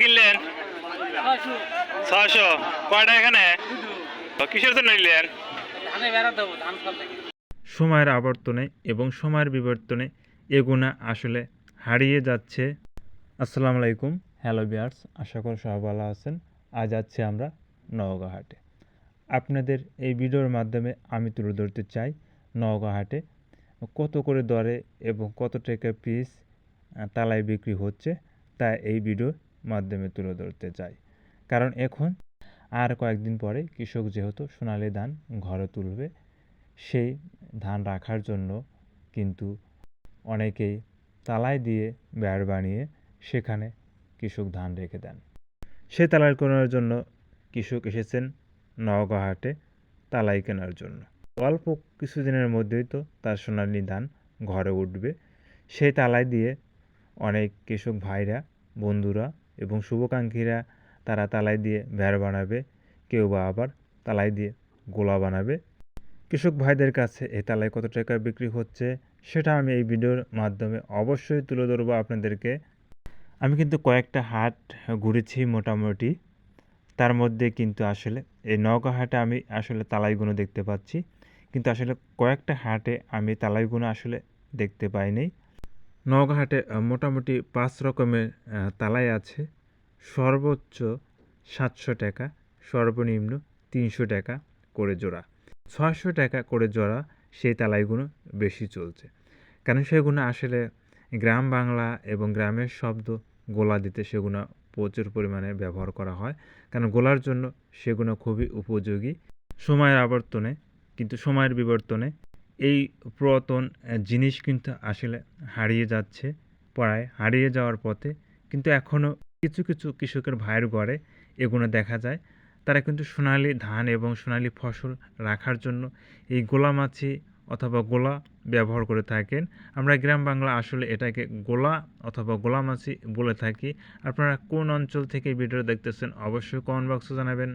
কিনলেন? ছশো এখানে? কিসের জন্য নিলেন? সময়ের আবর্তনে এবং সময়ের বিবর্তনে এগুনা আসলে হারিয়ে যাচ্ছে। আসসালামু আলাইকুম, হ্যালো বিয়ার্স আশা করি সবাই ভালো আছেন। আজ যাচ্ছি আমরা নওগাঁহাটে। আপনাদের এই ভিডিওর মাধ্যমে আমি তুলে ধরতে চাই নওগাঁহাটে কত করে দরে এবং কত টাকা পিস তালায় বিক্রি হচ্ছে, তা এই ভিডিওর মাধ্যমে তুলে ধরতে চাই। কারণ এখন আর কয়েকদিন পরে কৃষক যেহেতু সোনালি ধান ঘরে তুলবে, সেই ধান রাখার জন্য কিন্তু অনেকেই তালায় দিয়ে ব্যাড় বানিয়ে সেখানে কৃষক ধান রেখে দেন। সে তালাই কেনার জন্য কৃষক এসেছেন নওগাঁ হাটে তালাই কেনার জন্য। অল্প কিছুদিনের মধ্যেই তো তার সোনালী ধান ঘরে উঠবে। সেই তালাই দিয়ে অনেক কৃষক ভাইরা, বন্ধুরা এবং শুভাকাঙ্ক্ষীরা তারা তালাই দিয়ে ভেড় বানাবে, কেউ বা আবার তালাই দিয়ে গোলা বানাবে। কৃষক ভাইদের কাছে এই তালাই কত টাকা বিক্রি হচ্ছে সেটা আমি এই ভিডিওর মাধ্যমে অবশ্যই তুলে ধরবো আপনাদেরকে। আমি কিন্তু কয়েকটা হাট ঘুরেছি মোটামুটি, তার মধ্যে কিন্তু আসলে এই নওগাঁ হাটে আমি আসলে তালাইগুনো দেখতে পাচ্ছি। কিন্তু আসলে কয়েকটা হাটে আমি তালাইগুনো আসলে দেখতে পাইনি। নওগাঁ হাটে আহ, মোটামুটি পাঁচ রকমের তালাই আছে। সর্বোচ্চ সাতশো টাকা সর্বনিম্ন তিনশো টাকা করে জোড়া। ছয়শো টাকা করে জোড়া সেই তালাইগুলো বেশি চলছে। কারণ সেগুলো আসলে গ্রাম বাংলা এবং গ্রামের শব্দ গোলা দিতে সেগুলো প্রচুর পরিমাণে ব্যবহার করা হয়। কারণ গোলার জন্য সেগুলো খুবই উপযোগী। সময়ের আবর্তনে কিন্তু সময়ের বিবর্তনে এই পুরাতন জিনিস কিন্তু আসলে হারিয়ে যাচ্ছে, প্রায় হারিয়ে যাওয়ার পথে। কিন্তু এখনও কিছু কিছু কৃষকের ভাইয়ের ঘরে এগুলো দেখা যায়। তারা কিন্তু সোনালি ধান এবং সোনালি ফসল রাখার জন্য এই গোলা মাছি অথবা গোলা ব্যবহার করে থাকেন। আমরা গ্রাম বাংলা আসলে এটাকে গোলা অথবা গোলা মাছি বলে থাকি। আপনারা কোন অঞ্চল থেকে ভিডিও দেখতেছেন অবশ্যই কমেন্ট বক্সে জানাবেন।